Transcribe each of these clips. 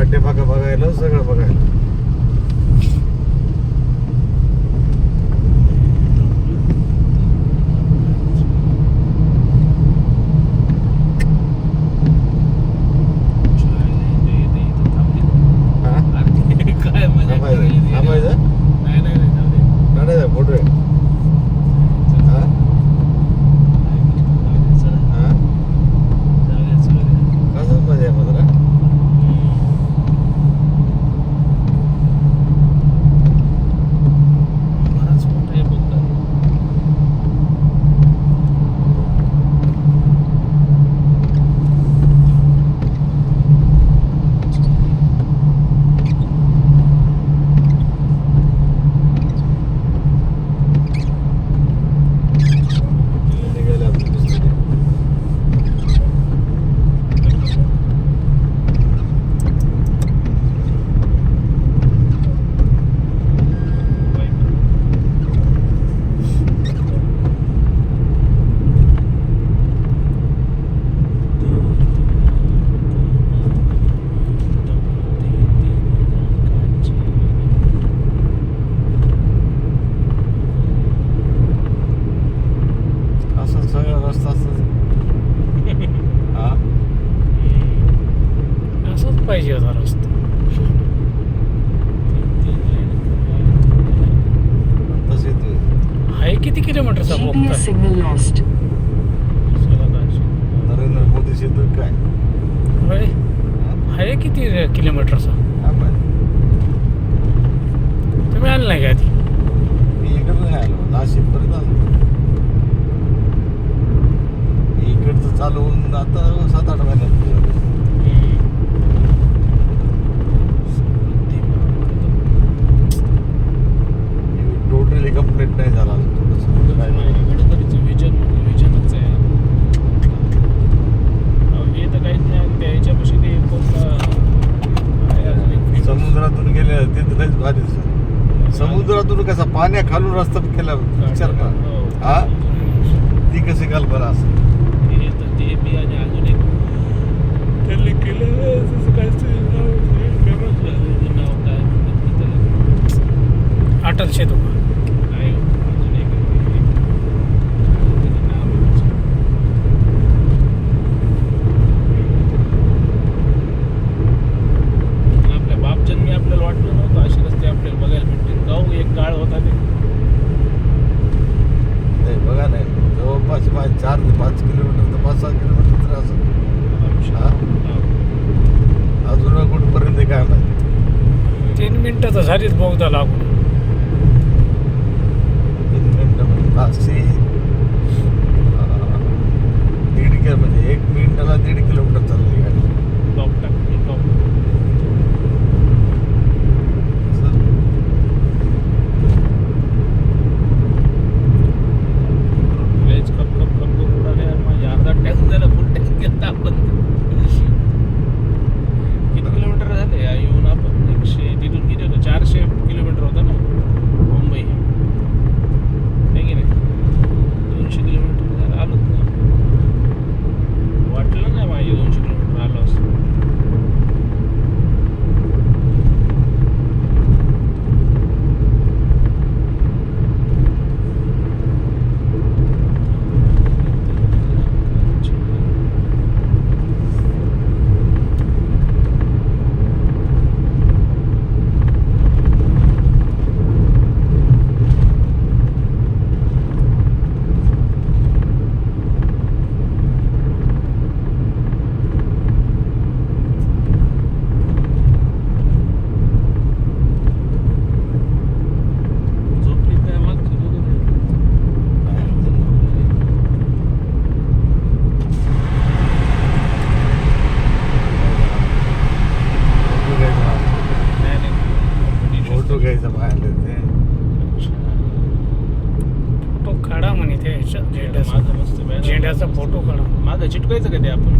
वाटे बघा बघायला सगळं बघायला. पाहिजे होता रस्ता. आहे किती किलोमीटर काय? आहे किती किलोमीटरचा? तुम्ही आले नाही का आधी? मी नाशिक पर्यंत इकडचं चालवून आता फायनली कंप्लीट नाही झाला समुद्रातून गेले ते लयच भारी समुद्रातून कसा पाण्या खालून रस्ता केला विचार का हा ती कशी कल्पना असं ते मी आणि अजून एक. केलं मेंढ्याचा फोटो काढा. माझं चिटकायचं का ते आपण?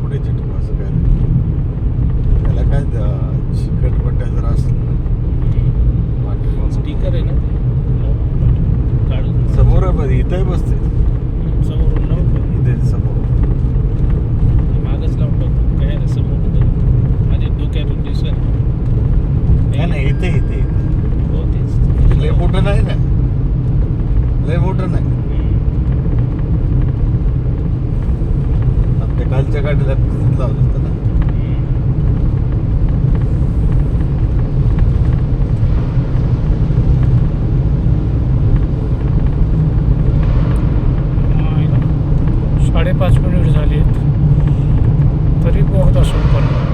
पुढे चिटकू असं काय नाही. त्याला काय शिकट जरा असं मागच्या गाडीला पिस्तीत लावलं होतं ना? साडेपाच मिनिट झाली तरी पोहत असून पण.